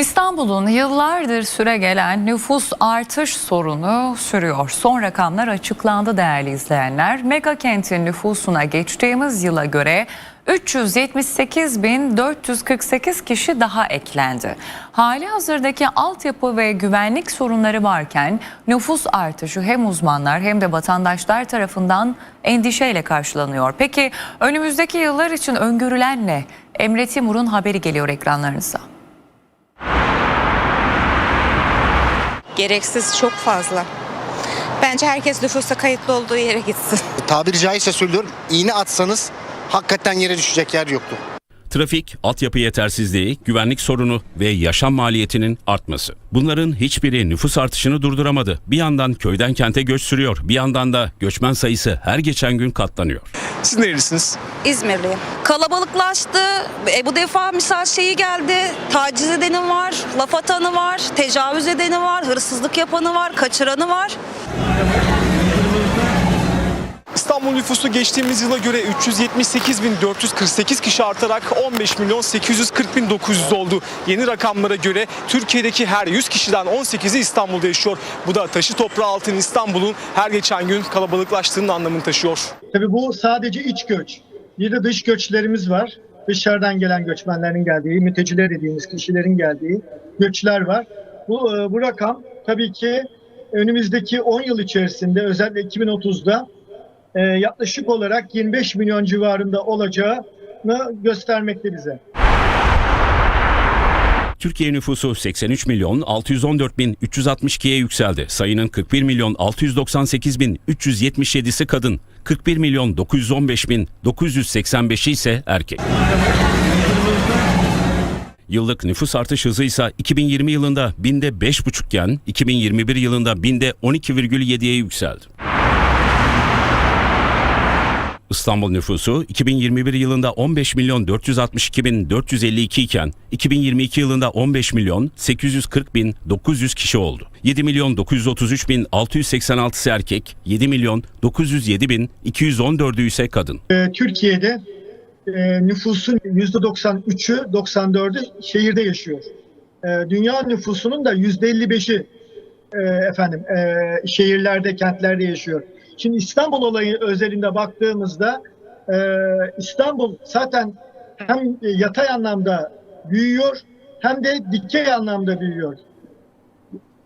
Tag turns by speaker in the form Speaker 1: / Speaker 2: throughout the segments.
Speaker 1: İstanbul'un yıllardır süre gelen nüfus artış sorunu sürüyor. Son rakamlar açıklandı değerli izleyenler. Mega kentin nüfusuna geçtiğimiz yıla göre 378.448 kişi daha eklendi. Hali hazırdaki altyapı ve güvenlik sorunları varken nüfus artışı hem uzmanlar hem de vatandaşlar tarafından endişeyle karşılanıyor. Peki önümüzdeki yıllar için öngörülen ne? Emre Timur'un haberi geliyor ekranlarınıza.
Speaker 2: Gereksiz çok fazla. Bence herkes nüfusa kayıtlı olduğu yere gitsin.
Speaker 3: tabiri caizse söylüyorum iğne atsanız hakikaten yere düşecek yer yoktu.
Speaker 4: Trafik, altyapı yetersizliği, güvenlik sorunu ve yaşam maliyetinin artması. Bunların hiçbiri nüfus artışını durduramadı. Bir yandan köyden kente göç sürüyor, bir yandan da göçmen sayısı her geçen gün katlanıyor.
Speaker 5: Siz nerelisiniz?
Speaker 2: İzmirliyim. Kalabalıklaştı. E, bu defa misal şeyi geldi. Taciz edeni var, laf atanı var, tecavüz edeni var, hırsızlık yapanı var, kaçıranı var.
Speaker 5: İstanbul nüfusu geçtiğimiz yıla göre 378.448 kişi artarak 15 milyon 840 bin 900 oldu. Yeni rakamlara göre Türkiye'deki her 100 kişiden 18'i İstanbul'da yaşıyor. Bu da taşı toprağı altın İstanbul'un her geçen gün kalabalıklaştığının anlamını taşıyor.
Speaker 6: Tabii bu sadece iç göç. Bir de dış göçlerimiz var. Dışarıdan gelen göçmenlerin geldiği, mülteciler dediğimiz kişilerin geldiği göçler var. Bu, e, bu rakam tabii ki önümüzdeki 10 yıl içerisinde özellikle 2030'da e, yaklaşık olarak 25 milyon civarında olacağını göstermekte bize.
Speaker 4: Türkiye nüfusu 83 milyon 614 bin 362'ye yükseldi. Sayının 41 milyon 698 bin 377'si kadın, 41 milyon 915 bin 985'i ise erkek. Yıllık nüfus artış hızı ise 2020 yılında binde 5,5 iken 2021 yılında binde 12,7'ye yükseldi. İstanbul nüfusu 2021 yılında 15 milyon 462 bin 452 iken 2022 yılında 15 milyon 840 bin 900 kişi oldu. 7 milyon 933 bin 686'sı erkek, 7 milyon 907 bin 214'ü ise kadın.
Speaker 6: E, Türkiye'de e, nüfusun %93'ü 94'ü şehirde yaşıyor. E, dünya nüfusunun da %55'i e, efendim e, şehirlerde, kentlerde yaşıyor. Şimdi İstanbul olayı özelinde baktığımızda e, İstanbul zaten hem yatay anlamda büyüyor hem de dikey anlamda büyüyor.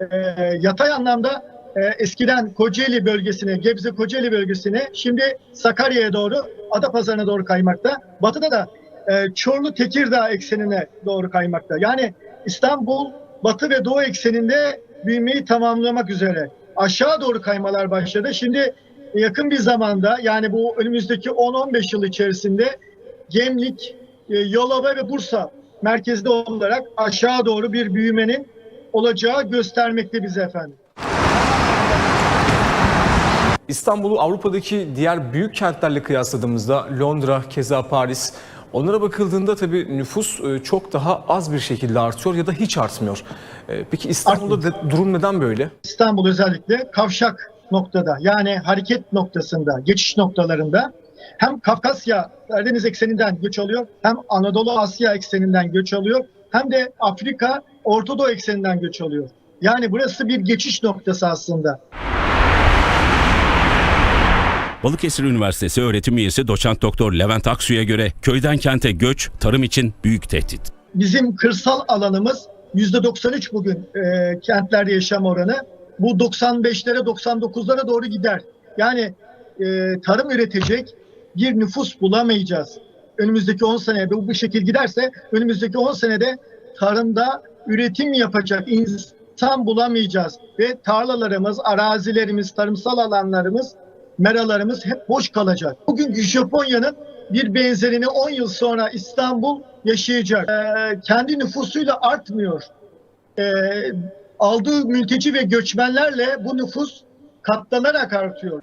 Speaker 6: E, yatay anlamda e, eskiden Kocaeli bölgesine, Gebze Kocaeli bölgesine, şimdi Sakarya'ya doğru, Adapazarı'na doğru kaymakta. Batıda da e, Çorlu Tekirdağ eksenine doğru kaymakta. Yani İstanbul Batı ve Doğu ekseninde büyümeyi tamamlamak üzere. Aşağı doğru kaymalar başladı. Şimdi yakın bir zamanda yani bu önümüzdeki 10-15 yıl içerisinde Gemlik, e, Yalova ve Bursa merkezde olarak aşağı doğru bir büyümenin olacağı göstermekte bize efendim.
Speaker 5: İstanbul'u Avrupa'daki diğer büyük kentlerle kıyasladığımızda Londra, keza Paris Onlara bakıldığında tabii nüfus e, çok daha az bir şekilde artıyor ya da hiç artmıyor. E, Peki İstanbul'da de- durum neden böyle?
Speaker 6: İstanbul özellikle kavşak noktada yani hareket noktasında, geçiş noktalarında hem Kafkasya, Karadeniz ekseninden göç alıyor, hem Anadolu Asya ekseninden göç alıyor, hem de Afrika, Orta Doğu ekseninden göç alıyor. Yani burası bir geçiş noktası aslında.
Speaker 4: Balıkesir Üniversitesi öğretim üyesi doçent doktor Levent Aksu'ya göre köyden kente göç tarım için büyük tehdit.
Speaker 6: Bizim kırsal alanımız %93 bugün e, kentlerde yaşam oranı. Bu 95'lere 99'lara doğru gider. Yani e, tarım üretecek bir nüfus bulamayacağız. Önümüzdeki 10 sene bu, bu şekil giderse önümüzdeki 10 senede tarımda üretim yapacak insan bulamayacağız. Ve tarlalarımız, arazilerimiz, tarımsal alanlarımız, meralarımız hep boş kalacak. Bugünkü Japonya'nın bir benzerini 10 yıl sonra İstanbul yaşayacak. Ee, kendi nüfusuyla artmıyor. Ee, aldığı mülteci ve göçmenlerle bu nüfus katlanarak artıyor.